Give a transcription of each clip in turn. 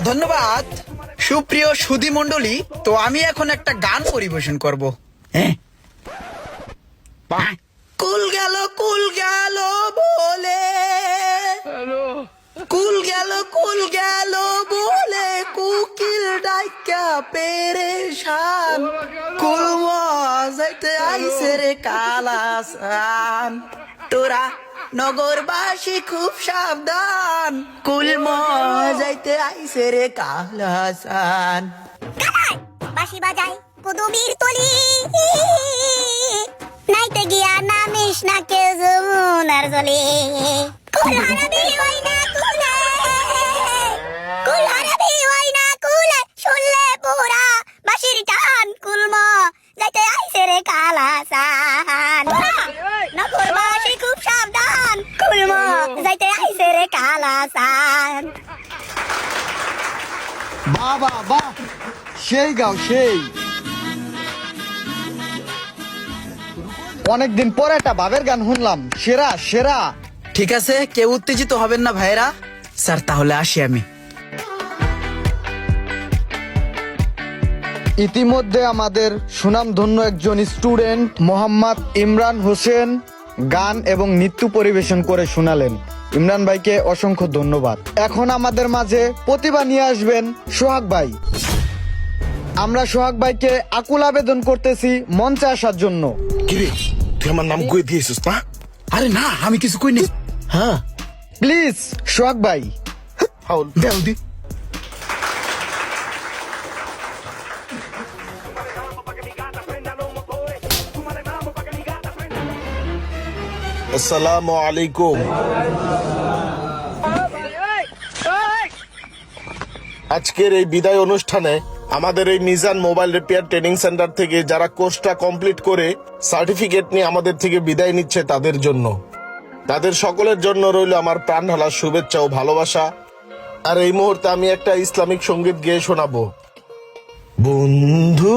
ধন্যবাদ। সুপ্রিয় সুধি মন্ডলী তো আমি এখন একটা গান পরিবেশন করব। হ্যাঁ? কুল গেল কুল গেল বলে। কুল গেল কুল গেল বলে, কুকিল ডাইকা পেরেশান। কুল মজাইতে আইসে রে কালাসান। তোরা নগরবাসী খুব সাবধান। কুলম মজাইতে আইসে রে কালাসান বাঁশি বাজাই কুদুমির তলি। নাইতে গিয়া নামিস না কে যমুনার জলে। কুল বাঁশির টান কুলম। যাইতে আইসে রে কালাসান নগরবাসী খুব সাবধান কুলম যাইতে আইসে রে কালাসান বাবা বাহ সেই গাও সেই। অনেকদিন পরে একটা বাবের গান শুনলাম। সেরা সেরা। ঠিক আছে কেউ উত্তেজিত হবেন না ভাইরা স্যার তাহলে আসি আমি। ইতিমধ্যে আমাদের সুনামধন্য একজন স্টুডেন্ট মোহাম্মদ ইমরান হোসেন গান এবং নৃত্য পরিবেশন করে শোনালেন। ইমরান ভাইকে অসংখ্য ধন্যবাদ। এখন আমাদের মাঝে প্রতিভা নিয়ে আসবেন সোহাগ ভাই। আমরা সোহাগ ভাইকে আকুল আবেদন করতেছি মঞ্চে আসার জন্য। কিরে তুই আমার নাম কই দিয়েছিস না আরে না আমি কিছু কইনি। হ্যাঁ। প্লিজ সোহাগ ভাই। হাউল দেও দি। আসসালামু আলাইকুম। আজকের এই বিদায় অনুষ্ঠানে আমাদের এই Mizan mobile repair training centre থেকে যারা কোর্সটা কমপ্লিট করে সার্টিফিকেট নিয়ে আমাদের থেকে বিদায় নিচ্ছে তাদের জন্য। তাদের সকলের জন্য রইল আমার প্রাণ ঢালা শুভেচ্ছা ও ভালোবাসা। আর এই মুহূর্তে আমি একটা ইসলামিক সংগীত গেয়ে শোনাবো। বন্ধু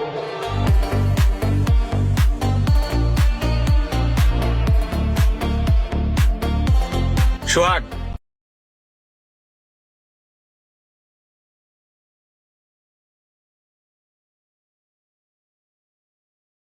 সোহাগ